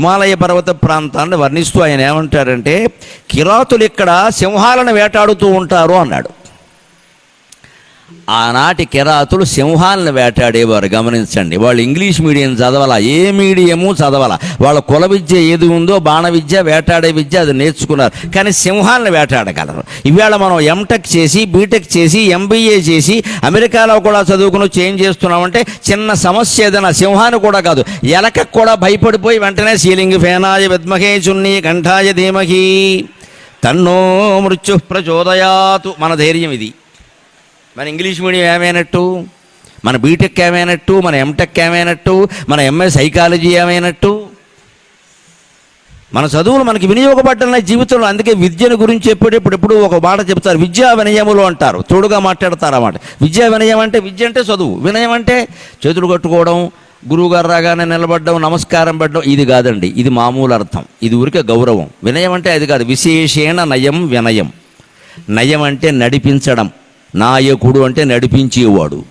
హిమాలయ పర్వత ప్రాంతాన్ని వర్ణిస్తూ ఆయన ఏమంటారంటే కిరాతులు ఇక్కడ సింహాలను వేటాడుతూ ఉంటారు అన్నాడు. ఆనాటి కిరాతులు సింహాలను వేటాడేవారు. గమనించండి వాళ్ళు ఇంగ్లీష్ మీడియం చదవాల? ఏ మీడియము చదవాల? వాళ్ళ కుల విద్య ఏది ఉందో బాణ విద్య వేటాడే విద్య అది నేర్చుకున్నారు. కానీ సింహాలను వేటాడగలరు. ఇవాళ మనం ఎంటెక్ చేసి బీటెక్ చేసి ఎంబీఏ చేసి అమెరికాలో కూడా చదువుకుని చేంజ్ చేస్తున్నామంటే చిన్న సమస్య ఏదైనా సింహాన్ని కూడా కాదు ఎలకకు కూడా భయపడిపోయి వెంటనే సీలింగ్ ఫేనాయ విద్మహే చున్ని కంఠాయ ధీమహి. తన్నో మృత్యు ప్రచోదయాతు. మన ధైర్యం ఇది. మన ఇంగ్లీష్ మీడియం ఏమైనట్టు? మన బీటెక్ ఏమైనట్టు? మన ఎంటెక్ ఏమైనట్టు? మన ఎంఏ సైకాలజీ ఏమైనట్టు? మన చదువులు మనకి వినియోగపడ్డాయి జీవితంలో అందుకే విద్యను గురించి చెప్పేటప్పుడు ఎప్పుడు ఒక మాట చెప్తారు. విద్యా వినయములు అంటారు. తోడుగా మాట్లాడతారు అన్నమాట. విద్యా వినయం అంటే విద్య అంటే చదువు. వినయం అంటే చేతులు కట్టుకోవడం గురువుగారు రాగానే నిలబడడం నమస్కారం పెట్టడం ఇది కాదండి. ఇది మామూలు అర్థం. ఇది ఊరికే గౌరవం. వినయం అంటే అది కాదు. విశేషేణ నయం వినయం. నయం అంటే నడిపించడం. నాయకుడు అంటే నడిపించేవాడు.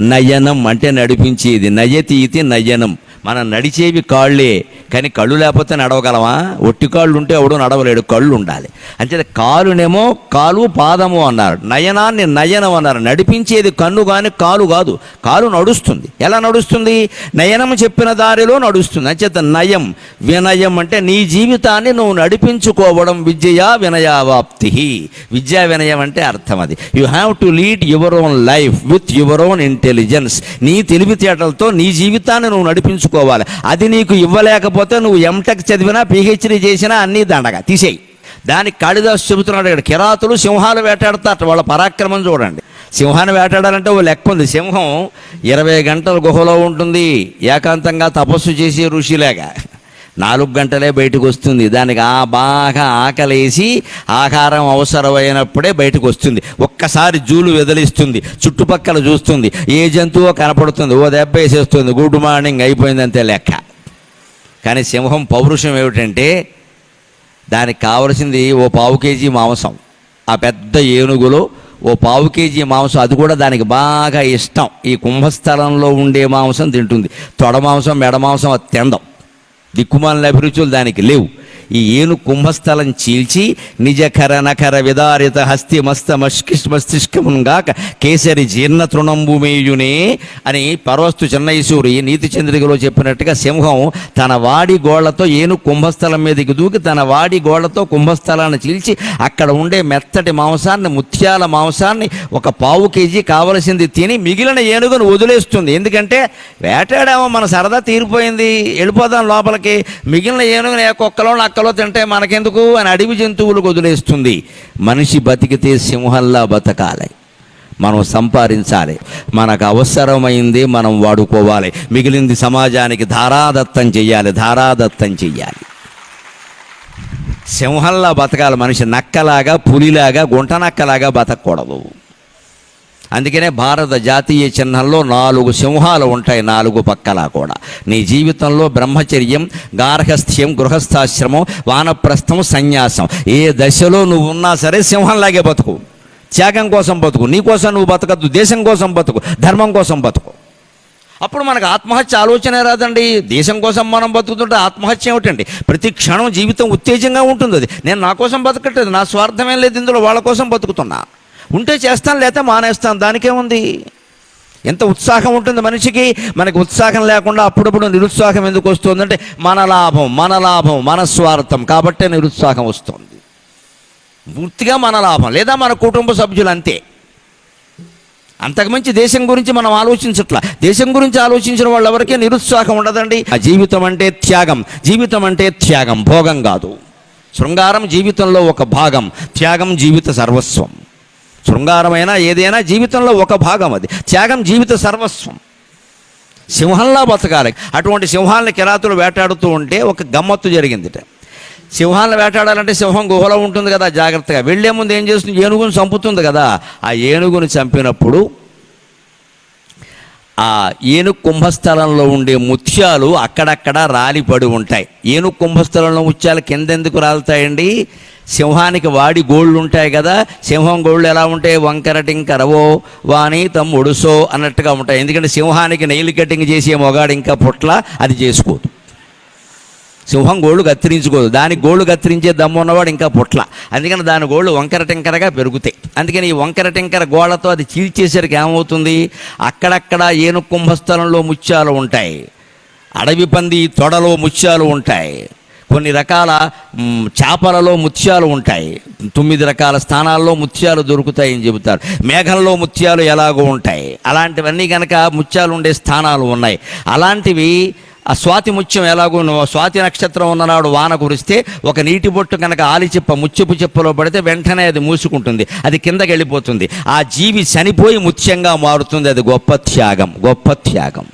నయనం అంటే నడిపించేది. నయతి ఇది నయనం. మనం నడిచేవి కాళ్ళే కానీ కళ్ళు లేకపోతే నడవగలమా? ఒట్టి కాళ్ళు ఉంటే ఎవడో నడవలేడు కళ్ళు ఉండాలి. అంటే కాలునేమో కాలు పాదము అన్నారు. నయనాన్ని నయనం అన్నారు. నడిపించేది కన్ను కానీ కాలు కాదు. కాలు నడుస్తుంది. ఎలా నడుస్తుంది? నయనం చెప్పిన దారిలో నడుస్తుంది. అంచేత నయం వినయం అంటే నీ జీవితాన్ని నువ్వు నడిపించుకోవడం విద్యయా వినయావాప్తి విద్యా వినయం అంటే అర్థం అది. You have to lead your own life with your own intelligence నీ తెలివితేటలతో నీ జీవితాన్ని నువ్వు నడిపించుకోవాలి. అది నీకు ఇవ్వలేకపోతే నువ్వు ఎంటెక్ చదివినా పిహెచ్డీ చేసినా అన్నీ దండగా తీసేయి. దానికి కాళిదాసు చెబుతున్నాడు ఇక్కడ కిరాతులు సింహాలు వేటాడతారు వాళ్ళ పరాక్రమం చూడండి. సింహాన్ని వేటాడాలంటే ఓ లెక్క ఉంది. సింహం ఇరవై గంటల గుహలో ఉంటుంది ఏకాంతంగా తపస్సు చేసే ఋషిలాగా. నాలుగు గంటలే బయటకు వస్తుంది. దానికి ఆ బాగా ఆకలేసి ఆహారం అవసరమైనప్పుడే బయటకు వస్తుంది. ఒక్కసారి జూలు వెదలిస్తుంది చుట్టుపక్కల చూస్తుంది. ఏ జంతువు కనపడుతుంది ఓ దెబ్బ వేసేస్తుంది. గుడ్ మార్నింగ్ అయిపోయింది అంతే లెక్క. కానీ సింహం పౌరుషం ఏమిటంటే దానికి కావలసింది ఓ పావు కేజీ మాంసం. ఆ పెద్ద ఏనుగులో ఓ పావు కేజీ మాంసం. అది కూడా దానికి బాగా ఇష్టం. ఈ కుంభస్థలంలో ఉండే మాంసం తింటుంది. తొడ మాంసం మెడ మాంసం అది తిందాం దిక్కుమాలిన అభిరుచులు దానికి లేవు. ఈ ఏను కుంభస్థలం చీల్చి నిజకర నకర విదారిత హస్తి మస్త మస్కిష్ మస్తిష్కముగాక కేసరి జీర్ణ తృణంబుమేయునే అని పర్వస్తు చెన్నైసూరి నీతి చంద్రికలో చెప్పినట్టుగా సింహం తన వాడి గోళ్ళతో ఏను కుంభస్థలం మీదకి దూకి తన వాడి గోళ్ళతో కుంభస్థలాన్ని చీల్చి అక్కడ ఉండే మెత్తటి మాంసాన్ని ముత్యాల మాంసాన్ని ఒక పావు కేజీ కావలసింది తిని మిగిలిన ఏనుగును వదిలేస్తుంది. ఎందుకంటే వేటాడామో మన సరదా తీరిపోయింది. వెళ్ళిపోదాం లోపలికి. మిగిలిన ఏనుగుని ఏ కుక్కలో నక్కలో తింటే మనకెందుకు? అని అడవి జంతువులకు వదిలేస్తుంది మనిషి బతికితే సింహంలా బతకాలి. మనం సంపాదించాలి. మనకు అవసరమైంది మనం వాడుకోవాలి. మిగిలింది సమాజానికి ధారాదత్తం చెయ్యాలి ధారాదత్తం చెయ్యాలి. సింహంలా బతకాలి. మనిషి నక్కలాగా పులిలాగా గుంట నక్కలాగా బతకూడదు అందుకనే భారత జాతీయ చిహ్నంలో నాలుగు సింహాలు ఉంటాయి నాలుగు పక్కలా కూడా. నీ జీవితంలో బ్రహ్మచర్యం గార్హస్థ్యం గృహస్థాశ్రమం వానప్రస్థం సన్యాసం. ఏ దశలో నువ్వు ఉన్నా సరే సింహంలాగే బతుకు. త్యాగం కోసం బతుకు. నీ కోసం నువ్వు బతకద్దు దేశం కోసం బతుకు ధర్మం కోసం బతుకు. అప్పుడు మనకు ఆత్మహత్య ఆలోచన రాదండి. దేశం కోసం మనం బతుకుతుంటే ఆత్మహత్య ఏమిటండి? ప్రతి క్షణం జీవితం ఉత్తేజంగా ఉంటుంది అది నేను నా కోసం బతకట్లేదు నా స్వార్థమేం లేదు ఇందులో వాళ్ళ కోసం బతుకుతున్నా. ఉంటే చేస్తాను లేకపోతే మానేస్తాను దానికేముంది? ఎంత ఉత్సాహం ఉంటుంది మనిషికి. మనకి ఉత్సాహం లేకుండా అప్పుడప్పుడు నిరుత్సాహం ఎందుకు వస్తుందంటే మన లాభం మన లాభం మన స్వార్థం. కాబట్టే నిరుత్సాహం వస్తుంది. పూర్తిగా మన లాభం. లేదా మన కుటుంబ సభ్యులు అంతే. అంతకుమించి దేశం గురించి మనం ఆలోచించట్లా. దేశం గురించి ఆలోచించిన వాళ్ళు ఎవరికీ నిరుత్సాహం ఉండదండి. ఆ జీవితం అంటే త్యాగం. జీవితం అంటే త్యాగం. భోగం కాదు. శృంగారం జీవితంలో ఒక భాగం. త్యాగం జీవిత సర్వస్వం. శృంగారమైనా ఏదైనా జీవితంలో ఒక భాగం అది. త్యాగం జీవిత సర్వస్వం. సింహంలా బతకాలి. అటువంటి సింహాలని కిరాతులు వేటాడుతూ ఉంటే ఒక గమ్మత్తు జరిగిందిట. సింహాలను వేటాడాలంటే సింహం గుహలో ఉంటుంది కదా జాగ్రత్తగా. వెళ్ళే ముందు ఏం చేస్తుంది? ఏనుగును చంపుతుంది కదా. ఆ ఏనుగును చంపినప్పుడు ఆ ఏనుగు కుంభస్థలంలో ఉండే ముత్యాలు అక్కడక్కడ రాలిపడి ఉంటాయి. ఏనుగు కుంభస్థలంలో ముత్యాలు కిందెందుకు రాలుతాయండి? సింహానికి వాడి గోళ్ళు ఉంటాయి కదా సింహం గోళ్ళు ఎలా ఉంటాయి? వంకర టింకరవో వాని తమ్ముడుసో అన్నట్టుగా ఉంటాయి. ఎందుకంటే సింహానికి నెయిల్ కటింగ్ చేసే మొగాడు ఇంకా పుట్ల అది చేసుకోదు. సింహం గోళ్ళు కత్తిరించుకోదు. దానికి గోళ్ళు కత్తిరించే దమ్ము ఉన్నవాడు ఇంకా పుట్ల. అందుకని దాని గోళ్ళు వంకర టింకరగా పెరుగుతాయి. అందుకని ఈ వంకర టింకర గోళ్ళతో అది చీల్చేసరికి ఏమవుతుంది? అక్కడక్కడ ఏను కుంభస్థలంలో ముత్యాలు ఉంటాయి. అడవి పంది తొడలో ముత్యాలు ఉంటాయి. కొన్ని రకాల చేపలలో ముత్యాలు ఉంటాయి. తొమ్మిది రకాల స్థానాల్లో ముత్యాలు దొరుకుతాయని చెబుతారు. మేఘంలో ముత్యాలు ఎలాగో ఉంటాయి. అలాంటివన్నీ కనుక ముత్యాలు ఉండే స్థానాలు ఉన్నాయి. అలాంటివి ఆ స్వాతి ముత్యం ఎలాగో స్వాతి నక్షత్రం ఉన్ననాడు వాన కురిస్తే ఒక నీటి బొట్టు కనుక ఆలిచిప్ప ముత్యపు చెప్పలో పడితే వెంటనే అది మూసుకుంటుంది. అది కిందకి వెళ్ళిపోతుంది. ఆ జీవి చనిపోయి ముత్యంగా మారుతుంది. అది గొప్ప త్యాగం. గొప్ప త్యాగం.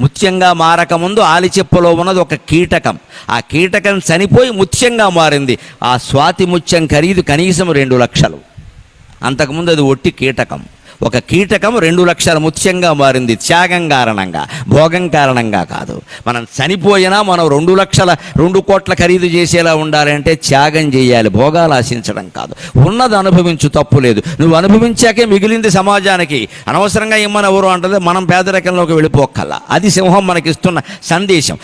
ముత్యంగా మారకముందు ఆలిచిప్పలో ఉన్నది ఒక కీటకం. ఆ కీటకం చనిపోయి ముత్యంగా మారింది. ఆ స్వాతి ముత్యం ఖరీదు కనీసం రెండు లక్షలు. అంతకుముందు అది ఒట్టి కీటకం. ఒక కీటకం రెండు లక్షల ముత్యంగా మారింది. త్యాగం కారణంగా భోగం కారణంగా కాదు. మనం చనిపోయినా మనం రెండు లక్షల రెండు కోట్ల ఖరీదు చేసేలా ఉండాలంటే త్యాగం చేయాలి భోగాలు ఆశించడం కాదు. ఉన్నది అనుభవించు తప్పు లేదు. నువ్వు అనుభవించాకే మిగిలింది సమాజానికి. అనవసరంగా ఇమ్మని ఎవరు అంటది మనం పేదరికంలోకి వెళ్ళిపోకల్లా. అది సింహం మనకిస్తున్న సందేశం.